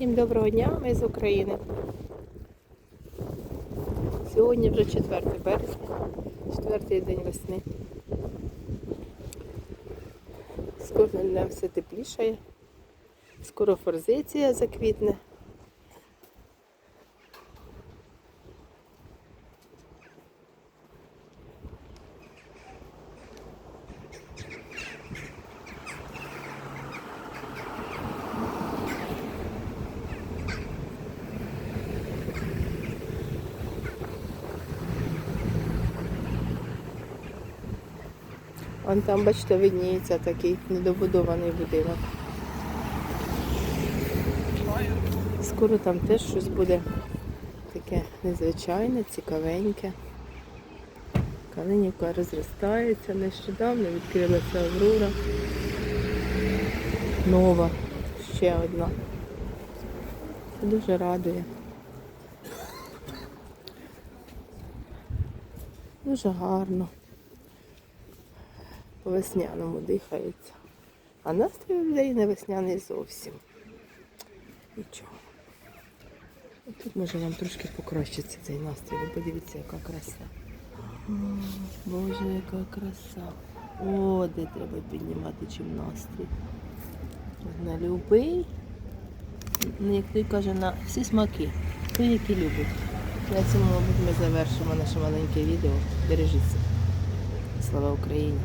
Всім доброго дня, ми з України. Сьогодні вже 4 березня, четвертий день весни. З кожним днем все теплішає. Скоро форзиція заквітне. Вон там, бачите, видніється такий недобудований будинок. Скоро там теж щось буде таке незвичайне, цікавеньке. Калинівка розростається, нещодавно відкрилася Аврора. Нова, ще одна. Це дуже радує. Дуже гарно по весняному дихається. А настрій у людей не весняний зовсім. Нічого. І Тут може вам трошки покращиться цей настрій. Подивіться, яка краса. О, Боже, яка краса. О, де треба піднімати чим настрій. На любий, ну, як той каже, на всі смаки. Той, який любить. На цьому, мабуть, ми завершимо наше маленьке відео. Бережіться. Слава Україні!